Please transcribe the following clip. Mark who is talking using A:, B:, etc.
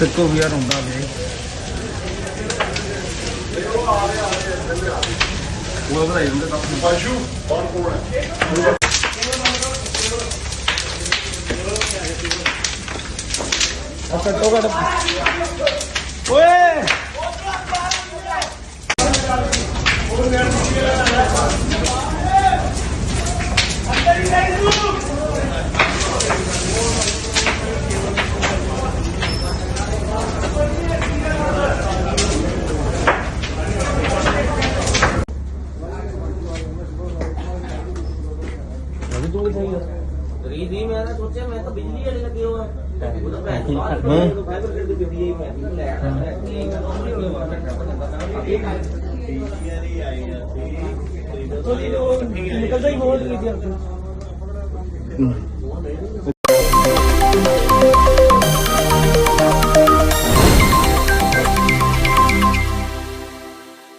A: ਸਿੱਕੋ ਵੀ ਯਾਰ ਹੁੰਦਾ ਵੇ। ਉਹ ਬਣਾਈ ਹੁੰਦੇ ਤਾਂ।
B: Baixo, bora por
A: ਘੱਟੋ ਘੱਟ ਓਏ
C: ਰੀਦੀ ਮੈਂ ਤਾਂ ਸੋਚਿਆ ਮੈਂ ਤਾਂ ਬਿਜਲੀ ਵਾਲੇ ਲੱਗੇ ਹੋਆ ਉਹ ਤਾਂ ਭੈਣ ਬਾਹਰ ਫਾਈਬਰ